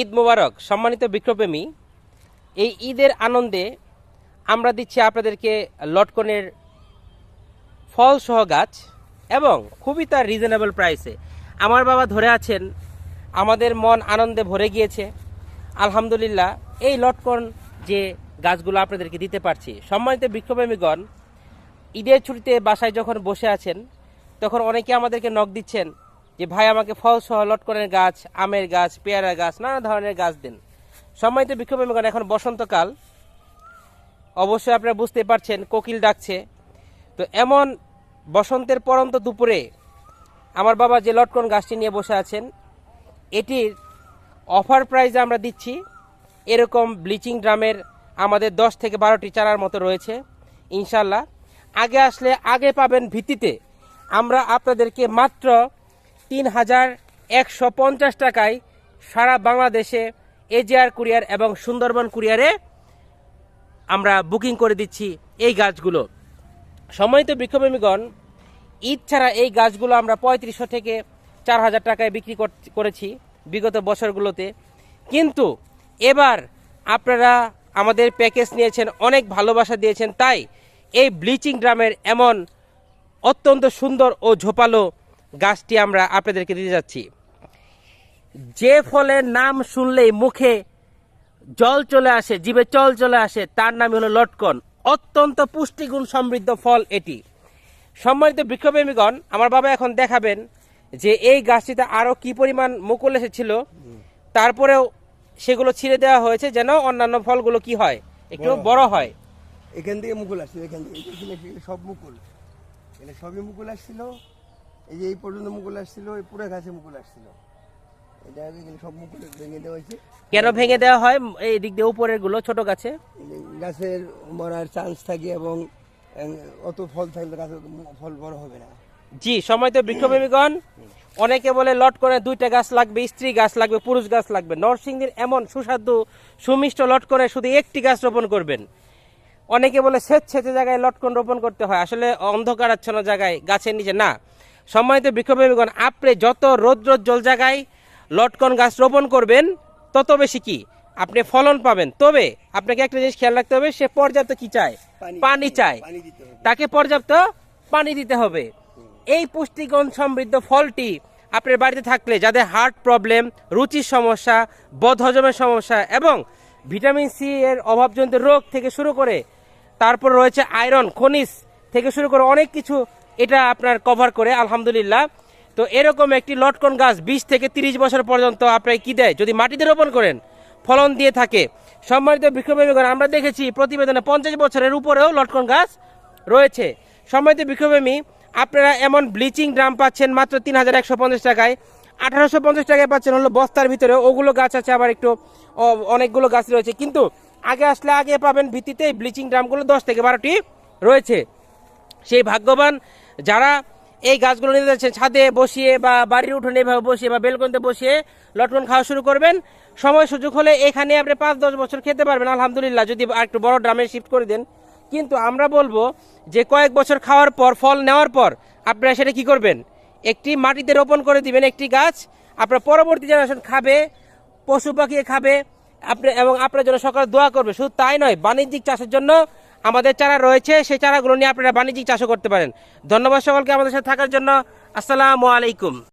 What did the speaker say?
ঈদ মোবারক, সম্মানিত বিক্রপ্রেমী এই ঈদের আনন্দে আমরা দিচ্ছি আপনাদেরকে লটকনের ফল সহ গাছ এবং খুবই তার রিজনেবল প্রাইসে আমার বাবা ধরে আছেন, আমাদের মন আনন্দে ভরে গিয়েছে। আলহামদুলিল্লাহ, এই লটকন যে গাছগুলো আপনাদেরকে দিতে পারছি। সম্মানিত বিক্ষোভপ্রেমীগণ, ঈদের ছুটিতে বাসায় যখন বসে আছেন, তখন অনেকে আমাদেরকে নখ দিচ্ছেন যে ভাই আমাকে ফল সহ লটকনের গাছ, আমের গাছ পেয়ারা গাছ, নানা ধরনের গাছ দিন। সম্মানিত বিক্ষোভপ্রেমীগণ এখন বসন্তকাল। অবশ্যই আপনারা বুঝতে পারছেন, কোকিল ডাকছে। তো এমন বসন্তের পরন্ত দুপুরে আমার বাবা যে লটকন গাছটি নিয়ে বসে আছেন, এটির অফার প্রাইজে আমরা দিচ্ছি। এরকম ব্লিচিং ড্রামের আমাদের দশ থেকে বারোটি চারার মতো রয়েছে ইনশাল্লাহ আগে আসলে আগে পাবেন ভিত্তিতে। আমরা আপনাদেরকে মাত্র তিন হাজার একশো পঞ্চাশ টাকায় সারা বাংলাদেশে এজিআর কুরিয়ার এবং সুন্দরবন কুরিয়ারে আমরা বুকিং করে দিচ্ছি এই গাছগুলো। সম্মানিত বৃক্ষপ্রেমীগণ ঈদ ছাড়া এই গাছগুলো আমরা পঁয়ত্রিশশো থেকে চার হাজার টাকায় বিক্রি কর- করেছি বিগত বছরগুলোতে। কিন্তু এবার আপনারা আমাদের প্যাকেজ নিয়েছেন, অনেক ভালোবাসা দিয়েছেন, তাই এই ব্লিচিং ড্রামের এমন অত্যন্ত সুন্দর ও ঝোপালো গাছটি আমরা আপনাদেরকে দিতে যাচ্ছি। যে ফলের নাম শুনলেই মুখে জল চলে আসে জীবে চল চলে আসে তার নাম হলো লটকন। অত্যন্ত পুষ্টিগুণ সমৃদ্ধ ফল এটি। সম্মানিত বৃক্ষপ্রেমীগণ আমার বাবা এখন দেখাবেন যে এই গাছটিতে আরও কি পরিমাণ মুকুল এসেছিল। তারপরেও সেগুলো ছিঁড়ে দেওয়া হয়েছে যেন অন্যান্য ফলগুলো কি হয় একটু বড় হয়। এখান থেকে মুকুল আসছিল এখান থেকে এখানে সব মুকুল। এটা সবই মুকুল আসছিল। এই যে এই পর্যন্ত মুকুল আসছিল এই পুরো গাছে মুকুল আসছিল। এটা সব মুকুল ভেঙে দেওয়া হয়েছে। কেন ভেঙে দেওয়া হয়? এই দিক দিয়ে উপরেরগুলো ছোট গাছে? গাছের মরার চান্স থাকে এবং অত ফল থাকলে গাছের মু- ফল বড় হবে না। জি সময়ত বৃক্ষপ্রেমীগণ। অনেকে বলে লট করে দুইটা গাছ লাগবে স্ত্রী গাছ লাগবে পুরুষ গাছ লাগবে। নরসিংদীর এমন সুস্বাদু সুমিষ্ট লট করে শুধু একটি গাছ রোপণ করবেন। অনেকে বলে সেচে জায়গায় লটকন রোপণ করতে হয়। আসলে অন্ধকারাচ্ছন্ন জায়গায় গাছের নিচে না। সম্মানিত বৃক্ষপ্রেমীগণ আপনি যত রৌদ্রোজ্জ্বল জায়গায় লটকন গাছ রোপণ করবেন তত বেশি কি? আপনি ফলন পাবেন। তবে আপনাকে একটা জিনিস খেয়াল রাখতে হবে সে পর্যাপ্ত কি চায়? পানি চায়। তাকে পর্যাপ্ত পানি দিতে হবে। এই পুষ্টিগুণ সমৃদ্ধ ফলটি আপনার বাড়িতে থাকলে যাদের হার্ট প্রবলেম রুচির সমস্যা বদহজমের সমস্যা এবং ভিটামিন সি এর অভাবজনিত রোগ থেকে শুরু করে তারপর রয়েছে আয়রন খনিজ থেকে শুরু করে অনেক কিছু এটা আপনার কভার করে, আলহামদুলিল্লাহ। তো এরকম একটি লটকন গাছ বিশ থেকে তিরিশ বছর পর্যন্ত আপনাকে কি দেয়? যদি মাটিতে রোপণ করেন, ফলন দিয়ে থাকে। সম্মানিত বৃক্ষপ্রেমীগণ, আমরা দেখেছি প্রতিবেদনে পঞ্চাশ বছরের উপরেও লটকন গাছ রয়েছে। সম্মানিত বৃক্ষপ্রেমী, আপনারা এমন ব্লিচিং ড্রাম পাচ্ছেন মাত্র তিন হাজার একশো পঞ্চাশ টাকায়। আঠারোশো পঞ্চাশ টাকায় পাচ্ছেন হলো বস্তার ভিতরে। ওগুলো গাছ আছে, আবার একটু অনেকগুলো গাছ রয়েছে। কিন্তু আগে আসলে আগে পাবেন ভিত্তিতে ব্লিচিং ড্রামগুলো দশ থেকে বারোটি রয়েছে। সেই ভাগ্যবান যারা এই গাছগুলো নিতে যাচ্ছেন, ছাদে বসিয়ে বা বাড়ির উঠোনে এভাবে বসিয়ে বা বেলকনিতে বসিয়ে লটকন খাওয়া শুরু করবেন। সময় সুযোগ হলে এখানে আপনি পাঁচ দশ বছর খেতে পারবেন, আলহামদুলিল্লাহ, যদি একটু বড় ড্রামে শিফট করে দেন। কিন্তু আমরা বলব যে কয়েক বছর খাওয়ার পর, ফল নেওয়ার পর আপনারা সেটা কি করবেন? একটি মাটিতে রোপণ করে দিবেন একটি গাছ, আপনার পরবর্তী জেনারেশন খাবে, পশু পাখি খাবে, আপনি এবং আপনার জন্য সকালে দোয়া করবে। শুধু তাই নয়, বাণিজ্যিক চাষের জন্য আমাদের চারা রয়েছে, সেই চারাগুলো নিয়ে আপনারা বাণিজ্যিক চাষও করতে পারেন। ধন্যবাদ সকলকে আমাদের সাথে থাকার জন্য। আসসালামু আলাইকুম।